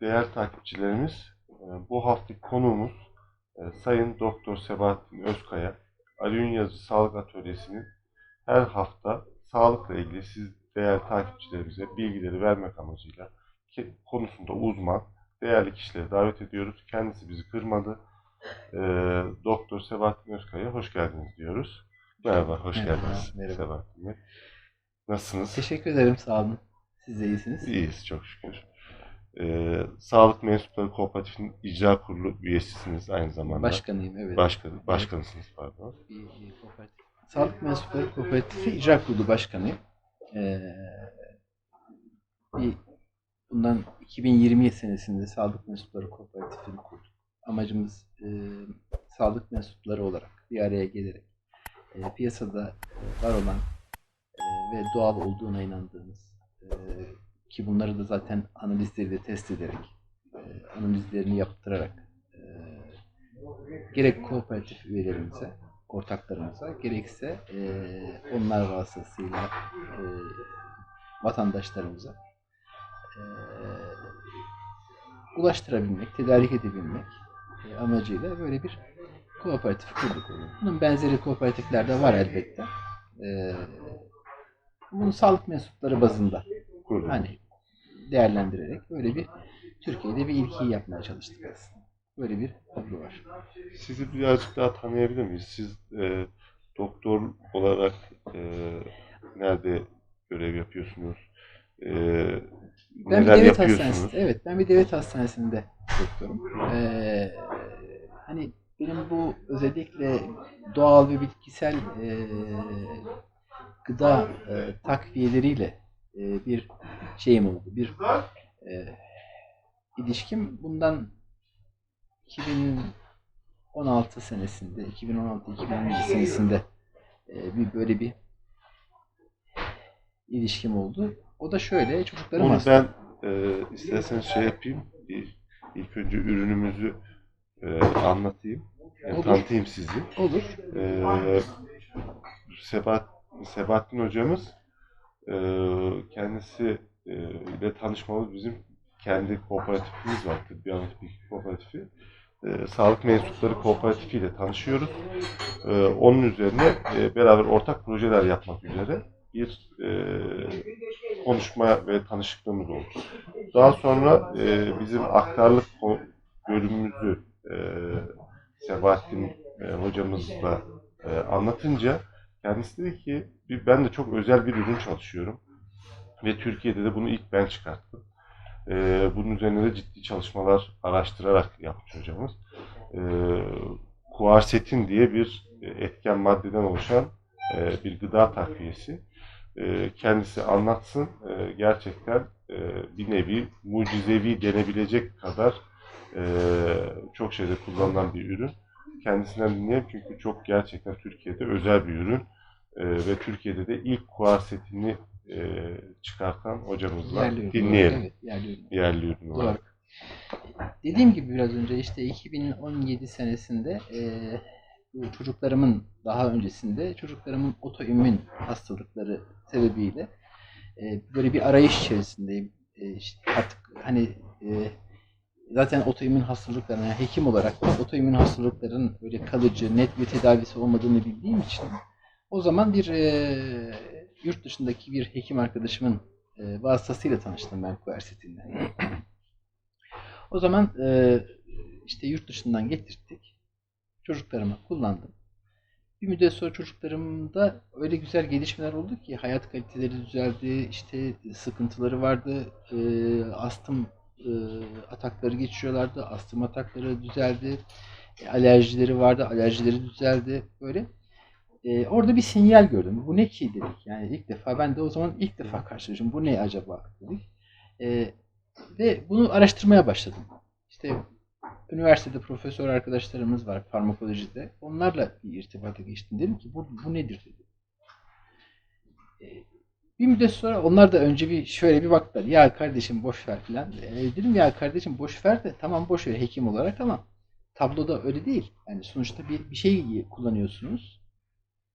Değerli takipçilerimiz, e, bu haftaki konuğumuz e, Sayın Doktor Sebahattin Özkaya. Ali Yazıcı Sağlık Atölyesi'nin her hafta sağlıkla ilgili siz değerli takipçilerimize bilgileri vermek amacıyla konusunda uzman, değerli kişileri davet ediyoruz. Kendisi bizi kırmadı. E, Doktor Sebahattin Özkaya hoş geldiniz diyoruz. Merhaba, hoş Merhaba, geldiniz merhaba. Sebahattin Bey. Nasılsınız? Teşekkür ederim sağ olun. Siz de iyisiniz. İyiyiz çok şükür. Ee, Sağlık Mensupları Kooperatifinin icra kurulu üyesisiniz aynı zamanda. Başkanıyım evet. Başkanı, başkanısınız pardon. Bir- bir kooperatif. Sağlık Mensupları Kooperatifi İcra Kurulu Başkanıyım. Ee, bir, bundan 2020 senesinde Sağlık Mensupları Kooperatifini kurduk. Amacımız e, sağlık mensupları olarak bir araya gelerek e, piyasada var olan e, ve doğal olduğuna inandığımız e, ki bunları da zaten analizleri de test ederek e, analizlerini yaptırarak e, gerek kooperatif üyelerimize, ortaklarımıza, gerekse e, onlar vasıtasıyla e, vatandaşlarımıza ulaştırabilmek, tedarik edebilmek amacıyla böyle bir kooperatif kurduk. Bunun benzeri kooperatifler de var elbette. Bunu sağlık mensupları bazında Kurulu. hani değerlendirerek böyle bir Türkiye'de bir ilkiyi yapmaya çalıştık aslında. Böyle bir tablo var. Sizi birazcık daha tanıyabilir miyiz? Siz e, doktor olarak e, nerede görev yapıyorsunuz? E, Ben bir devlet hastanesinde, evet ben bir devlet hastanesinde doktorum. Ee, hani benim bu özellikle doğal ve bitkisel e, gıda e, takviyeleriyle e, bir şeyim oldu. Bir e, ilişkim bundan 2016 senesinde, 2016-2017 senesinde e, bir böyle bir ilişkim oldu. O da şöyle, çocuklarım Onu hasta. ben e, isterseniz şey yapayım. Bir, ilk önce ürünümüzü e, anlatayım. E, Olur. tanıtayım sizi. Olur. Ee, Sebat, Sebahattin hocamız e, kendisi ile tanışmamız bizim kendi kooperatifimiz var. Tıbbi Analitik Kooperatifi. E, Sağlık Mensupları Kooperatifi ile tanışıyoruz. E, onun üzerine e, beraber ortak projeler yapmak üzere bir e, konuşma ve tanışıklığımız oldu. Daha sonra e, bizim aktarlık bölümümüzü e, Sebahattin e, hocamızla e, anlatınca kendisi dedi ki "Bir- ben de çok özel bir ürün çalışıyorum ve Türkiye'de de bunu ilk ben çıkarttım. E, bunun üzerine de ciddi çalışmalar araştırarak yapmış hocamız. E, kuarsetin diye bir e, etken maddeden oluşan e, bir gıda takviyesi. E, kendisi anlatsın. E, gerçekten e, bir nevi mucizevi denebilecek kadar e, çok şeyde kullanılan bir ürün kendisinden dinleyelim çünkü çok gerçekten Türkiye'de özel bir ürün Ee, ve Türkiye'de de ilk kuarsetini e, çıkartan hocamızla Yerli dinleyelim. Evet, yerli ürün. Yerli ürün Doğru. olarak. Dediğim gibi biraz önce işte 2017 senesinde e, çocuklarımın daha öncesinde çocuklarımın otoimmün hastalıkları sebebiyle e, böyle bir arayış içerisindeyim. E, işte artık hani e, zaten otoimmün hastalıklarına yani hekim olarak da otoimmün hastalıkların böyle kalıcı, net bir tedavisi olmadığını bildiğim için o zaman bir e, yurt dışındaki bir hekim arkadaşımın e, vasıtasıyla tanıştım ben Quercetin'le. O zaman e, işte yurt dışından getirttik. Çocuklarıma kullandım. Bir müddet sonra çocuklarımda öyle güzel gelişmeler oldu ki hayat kaliteleri düzeldi, işte sıkıntıları vardı, e, astım e, atakları geçiriyorlardı, astım atakları düzeldi, e, alerjileri vardı, alerjileri düzeldi böyle. E, orada bir sinyal gördüm. Bu ne ki dedik. Yani ilk defa ben de o zaman ilk defa karşılaştım. Bu ne acaba dedik. E, ve bunu araştırmaya başladım. İşte üniversitede profesör arkadaşlarımız var farmakolojide. Onlarla bir irtibata geçtim. Dedim ki bu, bu nedir dedim. E, bir müddet sonra onlar da önce bir şöyle bir baktılar. Ya kardeşim boş ver filan. E, dedim ya kardeşim boş ver de tamam boş ver hekim olarak ama tabloda öyle değil. Yani sonuçta bir, bir şey kullanıyorsunuz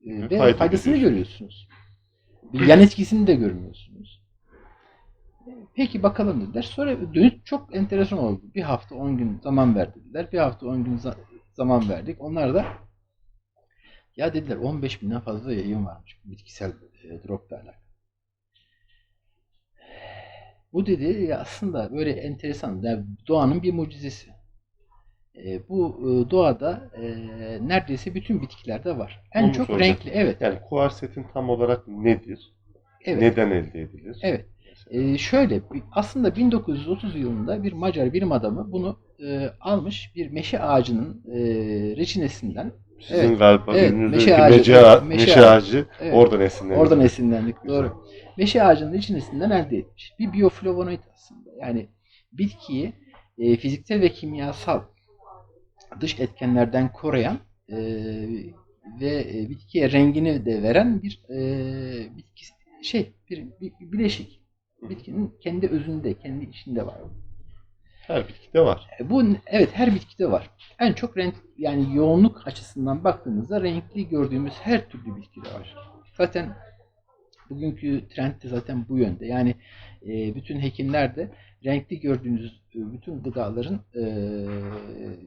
e, ve Fayda faydasını görüyorsunuz. Bir yan etkisini de görmüyorsunuz. Peki bakalım dediler. Sonra dönüş çok enteresan oldu. Bir hafta 10 gün zaman ver dediler. Bir hafta 10 gün za- zaman verdik. Onlar da ya dediler 15 binden fazla yayın varmış bitkisel e, dropla alakalı. Bu dedi ya aslında böyle enteresan. Yani doğanın bir mucizesi. E, bu e, doğada e, neredeyse bütün bitkilerde var. En Onu çok soracaktım. renkli. Evet. Yani kuarsetin tam olarak nedir? Evet. Neden elde edilir? Evet. Ee, şöyle aslında 1930 yılında bir Macar bilim adamı bunu e, almış bir meşe ağacının e, reçinesinden Sizin evet, galiba evet, meşe ağacı, meşe, evet, meşe, ağacı Evet. oradan esinlenir. oradan esinlendik Güzel. doğru. Meşe ağacının reçinesinden elde etmiş. Bir biyoflavonoid aslında. Yani bitkiyi e, fiziksel ve kimyasal dış etkenlerden koruyan e, ve e, bitkiye rengini de veren bir e, bitki şey bir, bir, bir bileşik. Bitkinin kendi özünde, kendi içinde var. Her bitkide var. E, Bu evet her bitkide var. En çok renk yani yoğunluk açısından baktığımızda renkli gördüğümüz her türlü bitkide var. Zaten bugünkü trend de zaten bu yönde. Yani e, bütün hekimler de renkli gördüğünüz e, bütün gıdaların e,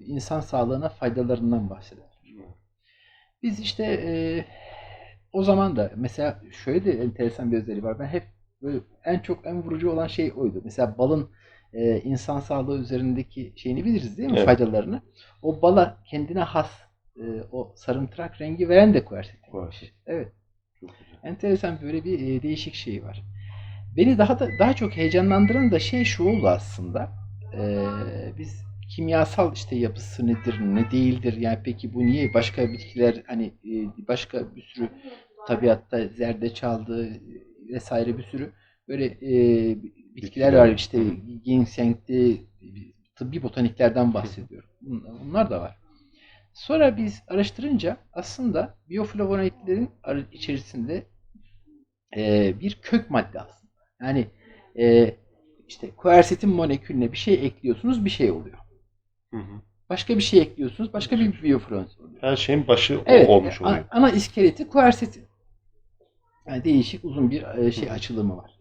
insan sağlığına faydalarından bahseder. Biz işte e, o zaman da mesela şöyle de enteresan bir özelliği var. Ben hep böyle en çok en vurucu olan şey oydu. Mesela balın e, insan sağlığı üzerindeki şeyini biliriz değil mi? Evet. Faydalarını. O bala kendine has e, o sarımtırak rengi veren de kuersetin. Kuarset. Evet. Çok güzel. Enteresan böyle bir e, değişik şey var. Beni daha da daha çok heyecanlandıran da şey şu oldu aslında. E, biz kimyasal işte yapısı nedir, ne değildir? Yani peki bu niye başka bitkiler hani e, başka bir sürü tabiatta zerdeçaldı vesaire bir sürü böyle e, Bitkiler. var işte ginseng'ti tıbbi botaniklerden bahsediyorum. Bunlar da var. Sonra biz araştırınca aslında biyoflavonoidlerin içerisinde e, bir kök madde aslında. Yani e, işte kuersetin molekülüne bir şey ekliyorsunuz bir şey oluyor. Hı hı. Başka bir şey ekliyorsunuz başka bir biyoflavonoid oluyor. Her şeyin başı Evet, olmuş oluyor. ana iskeleti kuersetin. Yani değişik uzun bir e, şey açılımı var.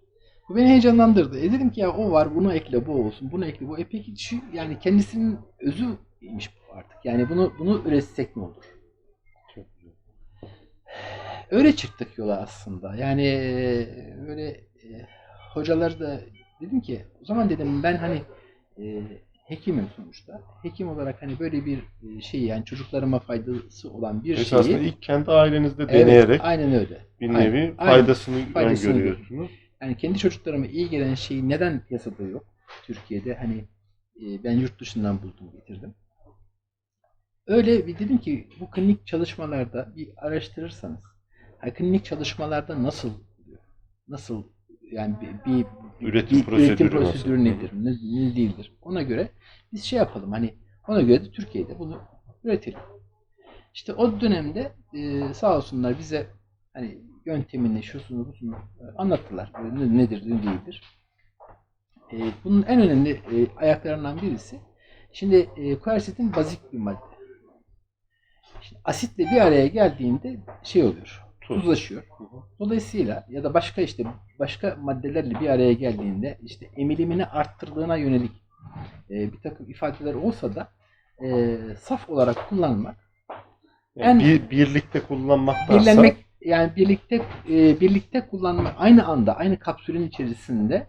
Bu beni heyecanlandırdı. E dedim ki ya o var bunu ekle bu olsun bunu ekle bu. E peki şu yani kendisinin özüymiş bu artık. Yani bunu bunu üretsek ne olur? Çok güzel. Öyle çıktık yola aslında. Yani e, böyle e, hocalar da dedim ki o zaman dedim ben hani e, hekimim sonuçta. Hekim olarak hani böyle bir e, şey yani çocuklarıma faydası olan bir Esasında şeyi ilk kendi ailenizde Evet, deneyerek aynen öyle. bir Aynen, nevi aynen. faydasını, Faydasını öngörüyorsunuz. Yani kendi çocuklarıma iyi gelen şeyi neden piyasada yok Türkiye'de? Hani e, ben yurt dışından buldum getirdim. Öyle bir dedim ki bu klinik çalışmalarda bir araştırırsanız ha, klinik çalışmalarda nasıl? Nasıl yani bir, bir, Üretim bir prosedürü üretim prosedürü nedir? Ne, ne değildir? Ona göre biz şey yapalım hani ona göre de Türkiye'de bunu üretelim. İşte o dönemde e, sağ olsunlar bize hani yöntemini, şusunu, busunu e, anlattılar. E, ne- nedir, ne değildir. E, bunun en önemli e, ayaklarından birisi şimdi e, kuersetin bazik bir madde. Şimdi asitle bir araya geldiğinde şey oluyor, Tuz. tuzlaşıyor. Dolayısıyla ya da başka işte başka maddelerle bir araya geldiğinde işte emilimini arttırdığına yönelik e, bir takım ifadeler olsa da e, saf olarak kullanmak, Yani En- bir, birlikte kullanmaktansa birlenmek yani birlikte e, birlikte kullanmak aynı anda aynı kapsülün içerisinde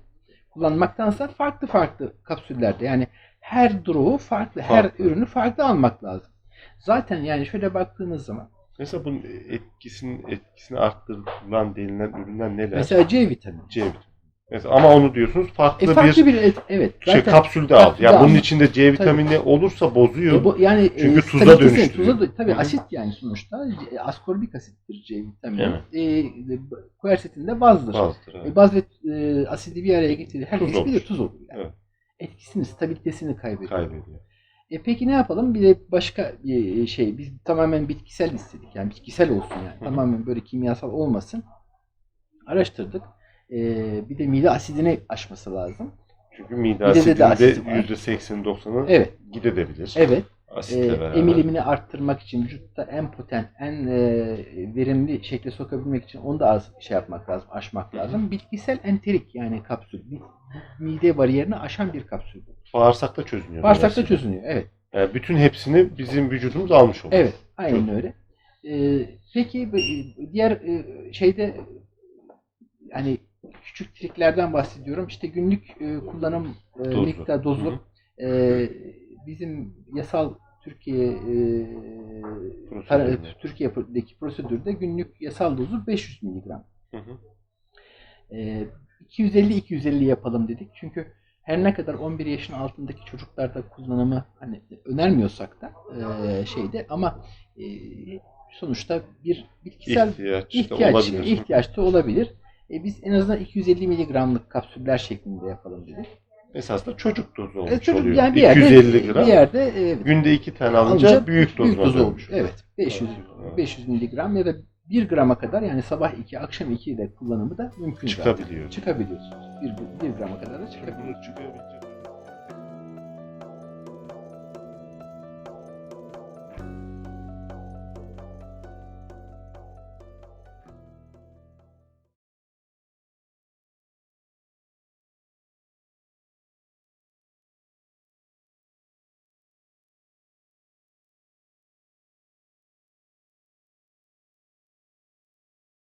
kullanmaktansa farklı farklı kapsüllerde yani her durumu farklı, her Farklı. ürünü farklı almak lazım. Zaten yani şöyle baktığınız zaman mesela bunun etkisini etkisini arttırılan denilen ürünler neler? mesela C vitamini. C vitamini. Mesela ama onu diyorsunuz farklı, E farklı bir bir, et- evet şey zaten kapsülde al. kapsülde Yani bunun içinde C vitamini olursa bozuyor. E bu, yani Çünkü e, tuza dönüştürüyor. Tuza, tabii Hı asit yani sonuçta C- askorbik asittir C vitamini. Evet. E, kuersetin de bazdır. Bazıdır. evet. E, baz ve e, asidi bir araya getirir. Her Tuz olur. tuz olur. Yani. Evet. Etkisini, stabilitesini kaybediyor. Kaybediyor. E peki ne yapalım? Bir de başka bir şey. Biz tamamen bitkisel istedik. Yani bitkisel olsun yani. hı. Tamamen böyle kimyasal olmasın. Araştırdık. E, bir de mide asidini aşması lazım. Çünkü mide Midede de asidinde asit var. %80-90'ı Evet. gidebilir. Evet. Asitle e, beraber. emilimini arttırmak için vücutta en potent, en e, verimli şekle sokabilmek için onu da az şey yapmak lazım, aşmak lazım. Bitkisel enterik yani kapsül. Mide bariyerini aşan bir kapsül. Bağırsakta çözünüyor. Bağırsakta dolayısıyla. çözünüyor. Evet. Yani bütün hepsini bizim vücudumuz almış oluyor. Evet. Aynen Çok- öyle. E, peki e, diğer e, şeyde hani küçük triklerden bahsediyorum. İşte günlük e, kullanım e, Dozu. miktar dozu Hı e, bizim yasal Türkiye e, para- Türkiye'deki prosedürde günlük yasal dozu 500 miligram. Hı hı. E, 250-250 yapalım dedik. Çünkü her ne kadar 11 yaşın altındaki çocuklarda kullanımı hani önermiyorsak da e, şeyde ama e, sonuçta bir bitkisel İhtiyaç, da ihtiyaç, olabilir. ihtiyaç da olabilir. E, biz en azından 250 miligramlık kapsüller şeklinde yapalım dedik. Esasında çocuk dozu olmuş E, çocuk oluyor. yani bir yerde 250 gram. bir yerde e, Günde iki tane alınca alınca büyük doz dozu olmuş. Evet. 500 Evet. 500 miligram ya da 1 grama kadar yani sabah 2 akşam 2 de kullanımı da mümkün zaten. Çıkabiliyor. Çıkabiliyorsunuz. 1, 1 grama kadar da çıkabiliyor. Çıkabiliyor.